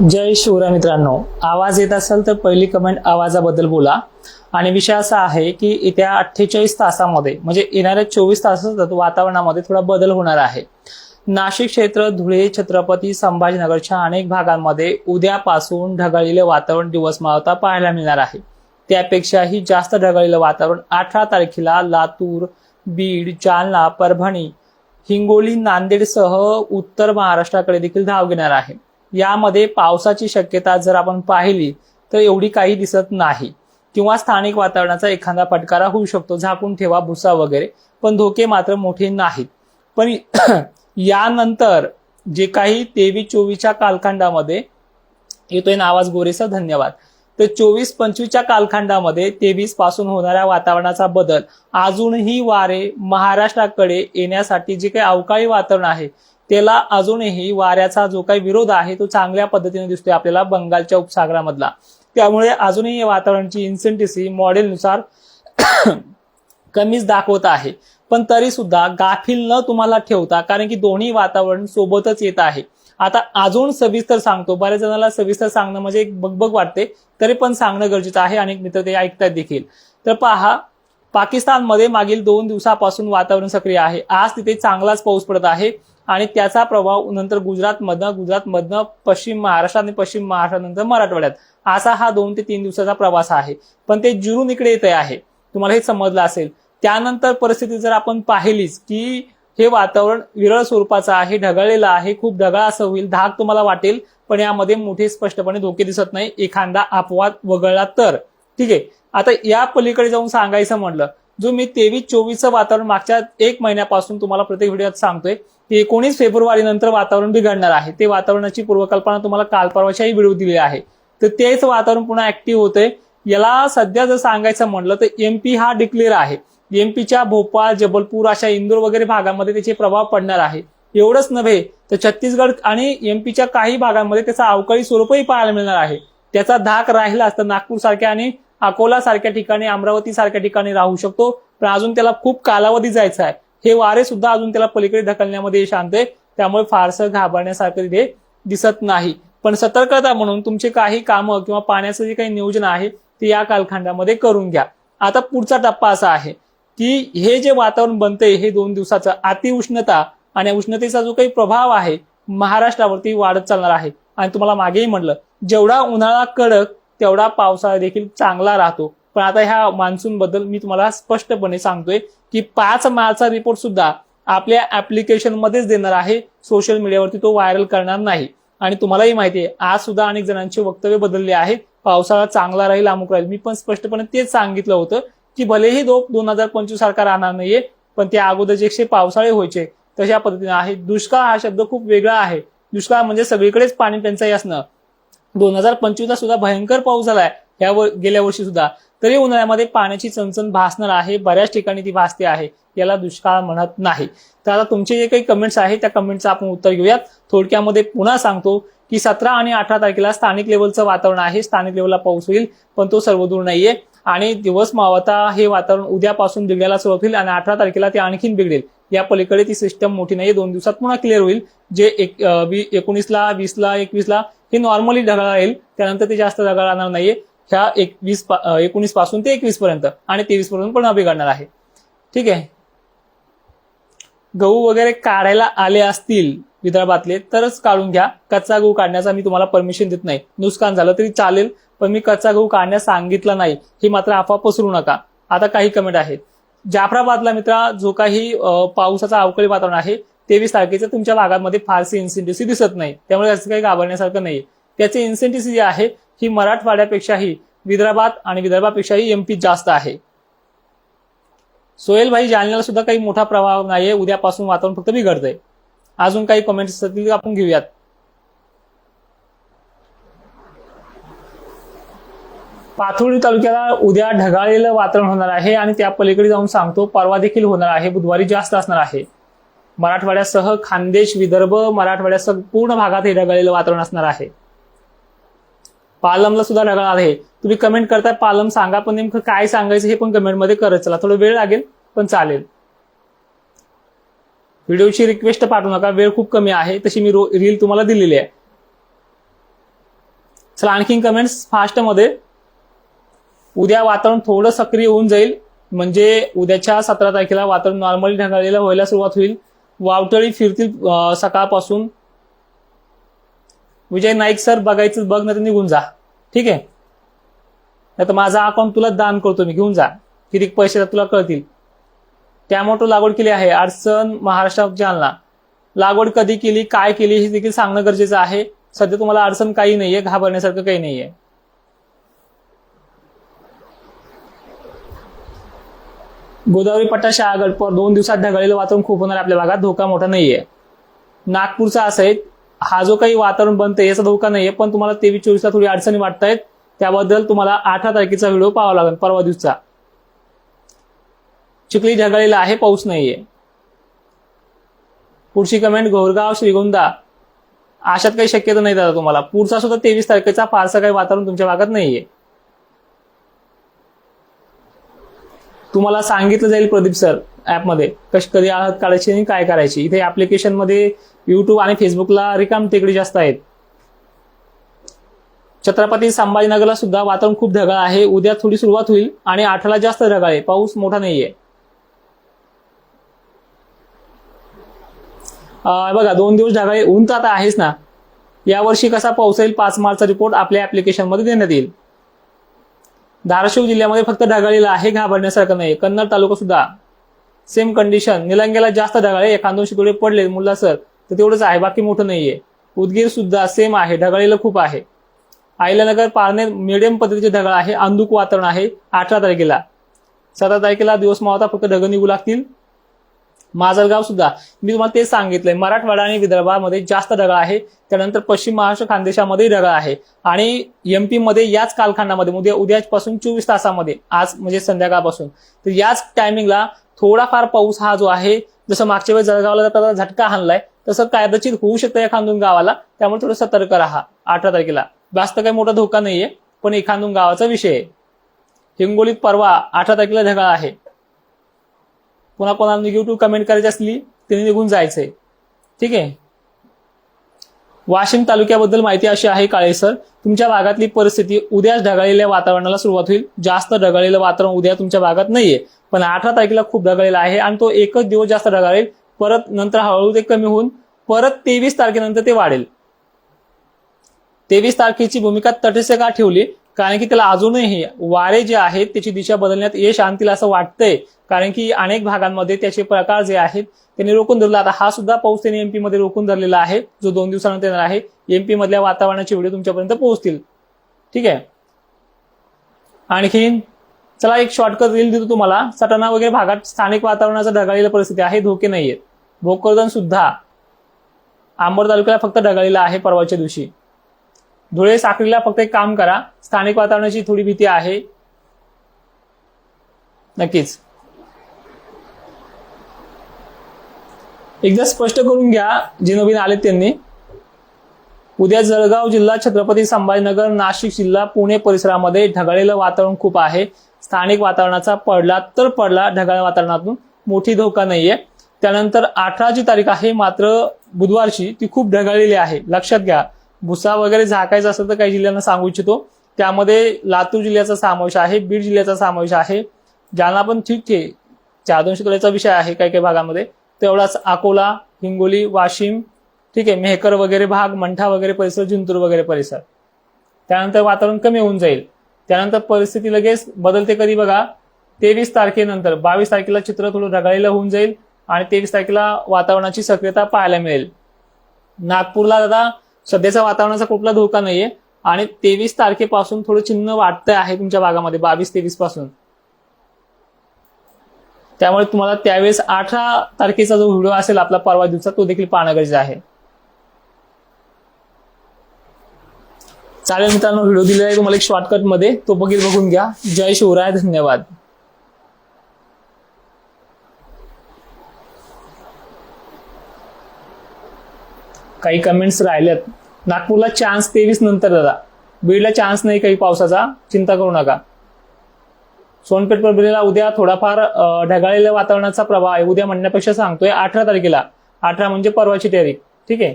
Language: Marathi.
जय शिवराय मित्रांनो. आवाज येत असेल तर पहिली कमेंट आवाजाबद्दल बोला. आणि विषय असा आहे की येत्या अठ्ठेचाळीस तासामध्ये म्हणजे येणाऱ्या चोवीस तासात वातावरणामध्ये थोडा बदल होणार आहे. नाशिक क्षेत्र धुळे छत्रपती संभाजीनगरच्या अनेक भागांमध्ये उद्यापासून ढगाळलेले वातावरण दिवस मावता पाहायला मिळणार आहे. त्यापेक्षाही जास्त ढगाळलेलं वातावरण अठरा तारखेला लातूर बीड जालना परभणी हिंगोली नांदेडसह उत्तर महाराष्ट्राकडे देखील धाव घेणार आहे. यामध्ये पावसाची शक्यता जर आपण पाहिली तर एवढी काही दिसत नाही. किंवा स्थानिक वातावरणाचा एखादा फटकारा होऊ शकतो झाकून ठेवा भुसा वगैरे. पण धोके मात्र मोठे नाहीत. पण यानंतर जे काही तेवीस चोवीसच्या कालखंडामध्ये येतोय ना आवाज गोरेसा धन्यवाद. तर चोवीस पंचवीसच्या कालखंडामध्ये तेवीसपासून होणाऱ्या वातावरणाचा बदल अजूनही वारे महाराष्ट्राकडे येण्यासाठी जे काही अवकाळी वातावरण आहे त्याला अजूनही वाऱ्याचा जो काही विरोध आहे तो चांगल्या पद्धतीने दिसतोय आपल्याला बंगालच्या उपसागरामधला. त्यामुळे अजूनही या वातावरणाची इन्सेंटिसी मॉडेलनुसार कमीच दाखवत आहे. पण तरी सुद्धा गाफील न तुम्हाला ठेवता कारण की दोन्ही वातावरण सोबतच येत आहे. आता अजून सविस्तर सांगतो. बऱ्याच जणांना सविस्तर सांगणं म्हणजे एक बगबग वाटते तरी पण सांगणं गरजेचं आहे. अनेक मित्र ते ऐकतात देखील. तर पहा पाकिस्तानमध्ये मागील दोन दिवसापासून वातावरण सक्रिय आहे. आज तिथे चांगलाच पाऊस पडत आहे आणि त्याचा प्रभाव नंतर गुजरातमधनं गुजरातमधनं पश्चिम महाराष्ट्र आणि पश्चिम महाराष्ट्रानंतर मराठवाड्यात. असा हा दोन ते तीन दिवसाचा प्रवास आहे. पण ते जुरून इकडे येत आहे. तुम्हाला हे समजलं असेल. त्यानंतर परिस्थिती जर आपण पाहिलीच की हे वातावरण विरळ स्वरूपाचं आहे ढगाळलेलं आहे खूप ढगाळ असं होईल धाक तुम्हाला वाटेल पण यामध्ये मोठे स्पष्टपणे धोके दिसत नाही. एखादा अपवाद वगळला तर. ठीक आहे. आता या पलीकडे जाऊन सांगायचं म्हटलं जो मी तेवीस चोवीसचं वातावरण मागच्या एक महिन्यापासून तुम्हाला प्रत्येक व्हिडिओत सांगतोय की एकोणीस फेब्रुवारी नंतर वातावरण बिघडणार आहे. ते वातावरणाची पूर्वकल्पना तुम्हाला काल परवाच्याही व्हिडिओ दिली आहे. तर तेच वातावरण पुन्हा ऍक्टिव्ह होतंय. याला सध्या जर सांगायचं म्हटलं तर एमपी हा डिक्लेअर आहे. एमपीच्या भोपाळ जबलपूर अशा इंदोर वगैरे भागामध्ये त्याचे प्रभाव पडणार आहे. एवढंच नव्हे तर छत्तीसगड आणि एमपीच्या काही भागांमध्ये त्याचा अवकाळी स्वरूपही पाहायला मिळणार आहे. त्याचा धाक राहिला तर नागपूर सारख्या आणि अकोला सारख्या ठिकाणी अमरावती सारख्या ठिकाणी राहू शकतो. पण अजून त्याला खूप कालावधी जायचा आहे. हे वारे सुद्धा अजून त्याला पलीकडे ढकलण्यामध्ये शांत आहे त्यामुळे फारसं घाबरण्यासारखं तिथे दिसत नाही. पण सतर्कता म्हणून तुमचे काही कामं किंवा पाण्याचं जे काही नियोजन आहे ते या कालखंडामध्ये करून घ्या. आता पुढचा टप्पा असा आहे की हे जे वातावरण बनते हे दोन दिवसाचं अतिउष्णता आणि उष्णतेचा जो काही प्रभाव आहे महाराष्ट्रावरती वाढत चालणार आहे. आणि तुम्हाला मागेही म्हटलं जेवढा उन्हाळा कडक तेवढा पावसाळा देखील चांगला राहतो. पण आता ह्या मान्सून बद्दल मी तुम्हाला स्पष्टपणे सांगतोय की पाच मार्चचा रिपोर्ट सुद्धा आपल्या ऍप्लिकेशन मध्येच देणार आहे. सोशल मीडियावरती तो व्हायरल करणार नाही. आणि तुम्हालाही माहिती आहे आज सुद्धा अनेक जणांचे वक्तव्य बदलले आहेत. पावसाळा चांगला राहील अमुक राहील. मी पण स्पष्टपणे तेच सांगितलं होतं की भलेही दोन हजार पंचवीस सारखा राहणार नाहीये पण त्या अगोदर जे पावसाळे व्हायचे. तशा पद्धतीने आहे. दुष्काळ हा शब्द खूप वेगळा आहे. दुष्काळ म्हणजे सगळीकडेच पाणी टंचाई असणं. दोन हजार पंचवीसला सुद्धा भयंकर पाऊस झालाय. या गेल्या वर्षी सुद्धा. तरी उन्हाळ्यामध्ये पाण्याची चणचण भासणार आहे. बऱ्याच ठिकाणी ती भासते आहे. याला दुष्काळ म्हणत नाही. तर आता तुमचे जे काही कमेंट्स आहेत त्या कमेंटचं आपण उत्तर घेऊयात. थोडक्यामध्ये पुन्हा सांगतो की सतरा आणि अठरा तारखेला स्थानिक लेवलचं वातावरण आहे. स्थानिक लेवलला पाऊस होईल पण तो सर्वदूर नाहीये. आणि दिवस मावता हे वातावरण उद्यापासून बिघडायला सुरुवात होईल आणि अठरा तारखेला ते आणखीन बिघडेल. या पलीकडे ती सिस्टम मोठी नाहीये. दोन दिवसात पुन्हा क्लिअर होईल. जे एक एकोणीसला वीसला एकवीसला हे नॉर्मली ढगाळ राहील त्यानंतर ते जास्त ढगाळ राहणार नाहीये. ह्या एकवीस एकोणीसपासून ते एकवीस पर्यंत आणि तेवीस पर्यंत पुन्हा बिघडणार आहे. ठीक आहे? गहू वगैरे काढायला आले असतील विदर्भातले तरच काढून घ्या. कच्चा गहू काढण्याचा मी तुम्हाला परमिशन देत नाही. नुकसान झालं तरी चालेल पण मी कच्चा गहू काढण्यास सांगितलं नाही. हे मात्र अफवा पसरू नका. आता काही कमेंट आहेत. जाफराबादला मित्रा जो काही पावसाचा अवकाळी वातावरण आहे तेवीस तारखेचं तुमच्या भागामध्ये फारशी इन्सेंटिव्ह दिसत नाही. त्यामुळे असं काही घाबरण्यासारखं नाही. त्याचे इन्सेंटिव्ह जे आहे ही मराठवाड्यापेक्षाही विदर्भात आणि विदर्भापेक्षाही एमपी जास्त आहे. सोहेलभाई जालन्याला सुद्धा काही मोठा प्रभाव नाहीये. उद्यापासून वातावरण फक्त बिघडतंय. अजून काही कमेंट्स असतील आपण घेऊयात. पाथोडी तालुक्याला उद्या ढगाळलेलं वातावरण होणार आहे आणि त्या पलीकडे जाऊन सांगतो परवा देखील होणार आहे. बुधवारी जास्त असणार आहे. मराठवाड्यासह खानदेश विदर्भ मराठवाड्यासह पूर्ण भागात हे ढगाळलेलं वातावरण असणार आहे. पालमला सुद्धा ढगाळ आहे. तुम्ही कमेंट करताय पालम सांगा पण नेमकं काय सांगायचं हे पण कमेंटमध्ये करत चला. थोडं वेळ लागेल पण चालेल. व्हिडिओची रिक्वेस्ट पाठवू नका वेळ खूप कमी आहे. तशी मी रील तुम्हाला दिलेली आहे. चला आणखीन कमेंट्स फास्टमध्ये उद्या वातावरण थोडं सक्रिय होऊन जाईल. म्हणजे उद्याच्या सतरा तारखेला वातावरण नॉर्मली ढगाळलेलं व्हायला सुरुवात होईल. वावटळी फिरतील सकाळपासून. विजय नाईक सर बघायचं बघ ना तर निघून जा. ठीक आहे? नाही तर माझा अकाउंट तुला दान करतो मी घेऊन जा. किती पैसे तुला कळतील. टॅमॅटो लागवड केली आहे. अडचण महाराष्ट्रात जालना. लागवड कधी केली काय केली हे देखील सांगणं गरजेचं आहे. सध्या तुम्हाला अडचण काही नाहीये घाबरण्यासारखं काही नाहीये. गोदावरी पट्टा शहागड पर दोन दिवसात ढगाळलेलं वातावरण खूप होणार आपल्या भागात धोका मोठा नाहीये. नागपूरचा असं आहे हा जो काही वातावरण बनतंय याचा धोका नाहीये पण तुम्हाला तेवीस चोवीसला थोडी अडचणी वाटतायत. त्याबद्दल तुम्हाला अठरा तारखेचा व्हिडिओ पाहावा लागेल परवा दिवसचा. चिखली ढगाळलेला आहे पाऊस नाहीये. पुढची कमेंट घोरगाव श्रीगोंदा. अशात काही शक्यता नाही दादा तुम्हाला. पुढचा सुद्धा तेवीस तारखेचा फारसा काही वातावरण तुमच्या भागात नाहीये. तुम्हाला सांगितलं जाईल प्रदीप सर ऍपमध्ये कशी कधी आहात काढायची आणि काय करायची. इथे ॲप्लिकेशनमध्ये युट्यूब आणि फेसबुकला रिकाम टेकडी जास्त आहेत. छत्रपती संभाजीनगरला सुद्धा वातावरण खूप ढगाळ आहे. उद्या थोडी सुरुवात होईल आणि आठला जास्त ढगाळ आहे. पाऊस मोठा नाहीये. बघा दोन दिवस ढगाळ आहे. ऊन तर आता आहेच ना. यावर्षी कसा पाऊस येईल पाच मार्चचा रिपोर्ट आपल्या ऍप्लिकेशनमध्ये देण्यात येईल. धाराशिव जिल्ह्यामध्ये फक्त ढगाळीला आहे घाबरण्यासारखं नाही कन्नड तालुका सुद्धा सेम कंडिशन निलंगेला जास्त ढगाळे एखाद दोनशे शितोडे पडले मुला सर तर तेवढंच आहे बाकी मोठं नाहीये. उदगीर सुद्धा सेम आहे ढगाळीला खूप आहे. आयल्यानगर पारणे मिडियम पद्धतीचे ढगाळ आहे अंधुक वातावरण आहे अठरा तारखेला. सतरा तारखेला दिवस मावता फक्त ढग निघू लागतील. माजलगाव सुद्धा. मी तुम्हाला तेच सांगितलंय मराठवाडा आणि विदर्भामध्ये जास्त ढगाळ आहे. त्यानंतर पश्चिम महाराष्ट्र खानदेशामध्ये ढगाळ आहे. आणि एमपी मध्ये याच कालखंडामध्ये म्हणजे उद्या उद्यापासून चोवीस तासामध्ये आज म्हणजे संध्याकाळपासून. तर याच टायमिंगला थोडाफार पाऊस हा जो आहे जसं मागच्या वेळेस जळगावला झटका हाणलाय तसं कायदाचित होऊ शकतं एखादून गावाला. त्यामुळे थोडं सतर्क राहा अठरा तारखेला. जास्त काही मोठा धोका नाहीये पण एखादून गावाचा विषय आहे. हिंगोलीत परवा अठरा तारखेला ढगाळ आहे. पुन्हा कोणाला निगेटिव्ह कमेंट करायची असली त्यांनी निघून जायचंय. ठीक आहे? वाशिम तालुक्याबद्दल माहिती अशी आहे काळे सर तुमच्या भागातली परिस्थिती उद्याच ढगाळलेल्या वातावरणाला सुरुवात होईल. जास्त ढगाळलेलं वातावरण उद्या तुमच्या भागात नाहीये. पण अठरा तारखेला खूप ढगाळलेला आहे आणि तो एकच दिवस जास्त ढगाळेल. परत नंतर हळूहळू ते कमी होऊन परत तेवीस तारखेनंतर ते वाढेल. तेवीस तारखेची भूमिका तटस्थ का ठेवली. कारण की त्याला अजूनही वारे जे आहेत त्याची दिशा बदलण्यात यश आणतील असं वाटतंय. कारण की अनेक भागांमध्ये त्याचे प्रकार जे आहेत त्यांनी रोखून धरला. आता हा सुद्धा पाऊस त्यांनी एमपी मध्ये रोखून धरलेला आहे. जो दोन दिवसानंतर येणार आहे एमपी मधल्या वातावरणाचे व्हिडिओ तुमच्यापर्यंत पोहोचतील. ठीक आहे? आणखीन चला एक शॉर्टकट रील देतो तुम्हाला. सटाणा वगैरे भागात स्थानिक वातावरणाचं ढगाळलेलं परिस्थिती आहे. धोके नाहीयेत. भोकरदन सुद्धा. आंबोर तालुक्याला फक्त ढगाळलेला आहे परवाच्या दिवशी. धुळे साखरीला फक्त एक काम करा. स्थानिक वातावरणाची थोडी भीती आहे. नक्कीच. एकदा स्पष्ट करून घ्या जे नवीन आलेत त्यांनी. उद्या जळगाव जिल्हा छत्रपती संभाजीनगर नाशिक जिल्हा पुणे परिसरामध्ये ढगाळलेलं वातावरण खूप आहे. स्थानिक वातावरणाचा पडला तर पडला ढगाळ वातावरणातून मोठी धोका नाहीये. त्यानंतर अठराची तारीख आहे मात्र बुधवारची ती खूप ढगाळलेली आहे. लक्षात घ्या. भुसा वगैरे झाकायचा असेल तर काही जिल्ह्यांना सांगू इच्छितो. त्यामध्ये लातूर जिल्ह्याचा समावेश आहे बीड जिल्ह्याचा समावेश आहे. जालना पण ठीक आहे चार दोनशे तोळ्याचा विषय आहे काही काही भागामध्ये तेवढाच अकोला हिंगोली वाशिम ठीक आहे मेहकर वगैरे भाग मंठा वगैरे परिसर जिंतूर वगैरे परिसर. त्यानंतर वातावरण कमी होऊन जाईल. त्यानंतर परिस्थिती लगेच बदलते कधी बघा? तेवीस तारखेनंतर बावीस तारखेला चित्र थोडं ढगाळीला होऊन जाईल आणि तेवीस तारखेला वातावरणाची सक्रियता पाहायला मिळेल. नागपूरला दादा सध्याचा वातावरणाचा कुठला धोका नाहीये. आणि तेवीस तारखेपासून थोडं चिन्ह वाटतं आहे तुमच्या भागामध्ये बावीस तेवीसपासून त्यामुळे तुम्हाला त्यावेळेस अठरा तारखेचा जो व्हिडिओ असेल आपला परवा दिवसा तो देखील पाहणं गरजेचं आहे. चालेल मित्रांनो व्हिडिओ दिलेला आहे तुम्हाला एक शॉर्टकटमध्ये. तो बघील बघून घ्या. जय शिवराय धन्यवाद. काही कमेंट्स राहिल्यात नागपूरला चान्स तेवीस नंतर दादा. बीडला चान्स नाही काही पावसाचा. चिंता करू नका. सोनपेठ परभणीला उद्या थोडाफार ढगाळलेल्या वातावरणाचा प्रभाव आहे. उद्या म्हणण्यापेक्षा सांगतोय अठरा तारखेला. अठरा म्हणजे परवाची तारीख. ठीक आहे?